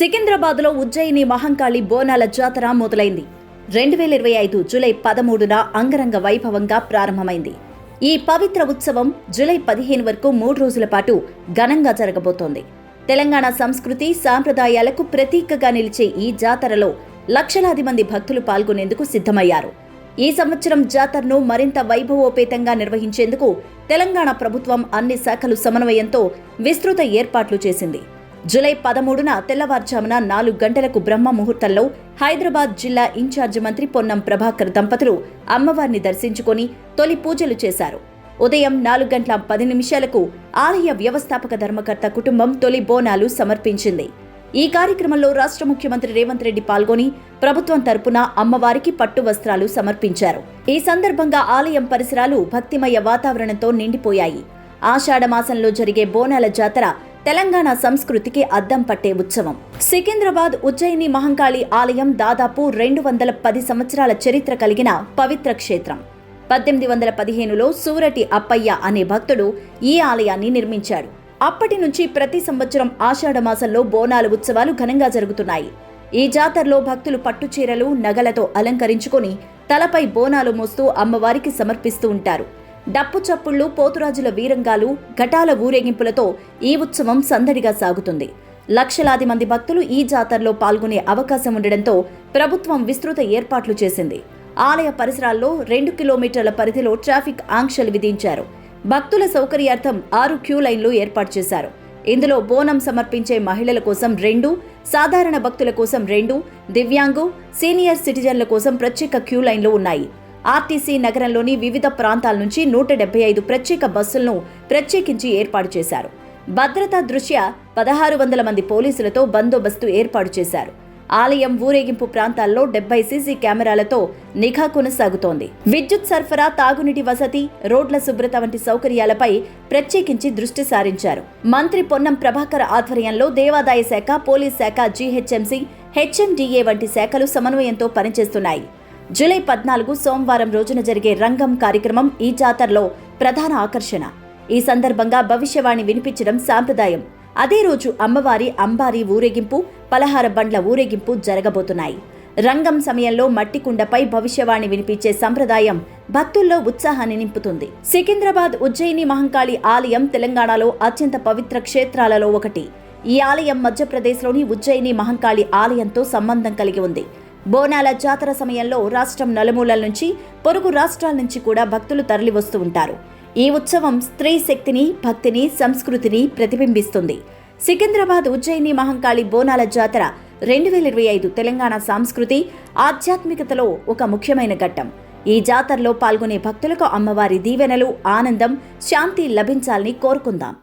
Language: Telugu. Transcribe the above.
సికింద్రాబాద్లో ఉజ్జయిని మహంకాళి బోనాల జాతర మొదలైంది. రెండు వేల ఇరవై ఐదు జూలై పదమూడున అంగరంగ వైభవంగా ప్రారంభమైంది. ఈ పవిత్ర ఉత్సవం జూలై పదిహేను వరకు మూడు రోజుల పాటు ఘనంగా జరగబోతోంది. తెలంగాణ సంస్కృతి సాంప్రదాయాలకు ప్రతీకగా నిలిచే ఈ జాతరలో లక్షలాది మంది భక్తులు పాల్గొనేందుకు సిద్ధమయ్యారు. ఈ సంవత్సరం జాతరను మరింత వైభవోపేతంగా నిర్వహించేందుకు తెలంగాణ ప్రభుత్వం అన్ని శాఖలు సమన్వయంతో విస్తృత ఏర్పాట్లు చేసింది. జూలై పదమూడున తెల్లవారుజామున నాలుగు గంటలకు బ్రహ్మ ముహూర్తంలో హైదరాబాద్ జిల్లా ఇన్ఛార్జి మంత్రి పొన్నం ప్రభాకర్ దంపతులు అమ్మవారిని దర్శించుకొని తొలి పూజలు చేశారు. ఉదయం నాలుగు గంటల పది నిమిషాలకు ఆలయ వ్యవస్థాపక ధర్మకర్త కుటుంబం తొలి బోనాలు సమర్పించింది. ఈ కార్యక్రమంలో రాష్ట్ర ముఖ్యమంత్రి రేవంత్ రెడ్డి పాల్గొని ప్రభుత్వం తరపున అమ్మవారికి పట్టు వస్త్రాలు సమర్పించారు. ఈ సందర్భంగా ఆలయం పరిసరాలు భక్తిమయ వాతావరణంతో నిండిపోయాయి. ఆషాఢ మాసంలో జరిగే బోనాల జాతర తెలంగాణ సంస్కృతికి అద్దం పట్టే ఉత్సవం. సికింద్రాబాద్ ఉజ్జయిని మహంకాళి ఆలయం దాదాపు రెండు వందల పది సంవత్సరాల చరిత్ర కలిగిన పవిత్ర క్షేత్రం. పద్దెనిమిది వందల పదిహేనులో సూరటి అప్పయ్య అనే భక్తుడు ఈ ఆలయాన్ని నిర్మించాడు. అప్పటి నుంచి ప్రతి సంవత్సరం ఆషాఢ మాసంలో బోనాల ఉత్సవాలు ఘనంగా జరుగుతున్నాయి. ఈ జాతరలో భక్తులు పట్టుచీరలు నగలతో అలంకరించుకొని తలపై బోనాలు మోస్తూ అమ్మవారికి సమర్పిస్తూ ఉంటారు. డప్పు చప్పుళ్ళు పోతురాజుల వీరంగాలు ఘటాల ఊరేగింపులతో ఈ ఉత్సవం సందడిగా సాగుతుంది. లక్షలాది మంది భక్తులు ఈ జాతరలో పాల్గొనే అవకాశం ఉండడంతో ప్రభుత్వం విస్తృత ఏర్పాట్లు చేసింది. ఆలయ పరిసరాల్లో రెండు కిలోమీటర్ల పరిధిలో ట్రాఫిక్ ఆంక్షలు విధించారు. భక్తుల సౌకర్యార్థం ఆరు క్యూ లైన్లు ఏర్పాటు చేశారు. ఇందులో బోనం సమర్పించే మహిళల కోసం రెండు సాధారణ భక్తుల కోసం రెండు దివ్యాంగు సీనియర్ సిటిజన్ల కోసం ప్రత్యేక క్యూ లైన్లు ఉన్నాయి. ఆర్టీసీ నగరంలోని వివిధ ప్రాంతాల నుంచి నూట డెబ్బై ఐదు ప్రత్యేక బస్సులను ప్రత్యేకించి ఏర్పాటు చేశారు. భద్రతా దృష్ట్యా పదహారు వందల మంది పోలీసులతో బందోబస్తు ఏర్పాటు చేశారు. ఆలయం ఊరేగింపు ప్రాంతాల్లో డెబ్బై సీసీ కెమెరాలతో నిఘా కొనసాగుతోంది. విద్యుత్ సరఫరా తాగునీటి వసతి రోడ్ల శుభ్రత వంటి సౌకర్యాలపై ప్రత్యేకించి దృష్టి సారించారు. మంత్రి పొన్నం ప్రభాకర్ ఆధ్వర్యంలో దేవాదాయ శాఖ పోలీస్ శాఖ జీహెచ్ఎంసీ హెచ్ఎండిఏ వంటి శాఖలు సమన్వయంతో పనిచేస్తున్నాయి. జూలై పద్నాలుగు సోమవారం రోజున జరిగే రంగం కార్యక్రమం ఈ జాతరలో ప్రధాన ఆకర్షణ. ఈ సందర్భంగా భవిష్యవాణి వినిపించడం సాంప్రదాయం. అదే రోజు అమ్మవారి అంబారి ఊరేగింపు పలహార బండ్ల ఊరేగింపు జరగబోతున్నాయి. రంగం సమయంలో మట్టి కుండపై భవిష్యవాణి వినిపించే సంప్రదాయం భక్తుల్లో ఉత్సాహాన్ని నింపుతుంది. సికింద్రాబాద్ ఉజ్జయిని మహంకాళి ఆలయం తెలంగాణలో అత్యంత పవిత్ర క్షేత్రాలలో ఒకటి. ఈ ఆలయం మధ్యప్రదేశ్లోని ఉజ్జయిని మహంకాళి ఆలయంతో సంబంధం కలిగి ఉంది. బోనాల జాతర సమయంలో రాష్ట్రం నలుమూలల నుంచి పొరుగు రాష్ట్రాల నుంచి కూడా భక్తులు తరలివస్తూ ఉంటారు. ఈ ఉత్సవం స్త్రీ శక్తిని భక్తిని సంస్కృతిని ప్రతిబింబిస్తుంది. సికింద్రాబాద్ ఉజ్జయిని మహంకాళి బోనాల జాతర రెండు వేల ఇరవై ఐదు తెలంగాణ సంస్కృతి ఆధ్యాత్మికతలో ఒక ముఖ్యమైన ఘట్టం. ఈ జాతరలో పాల్గొనే భక్తులకు అమ్మవారి దీవెనలు ఆనందం శాంతి లభించాలని కోరుకుందాం.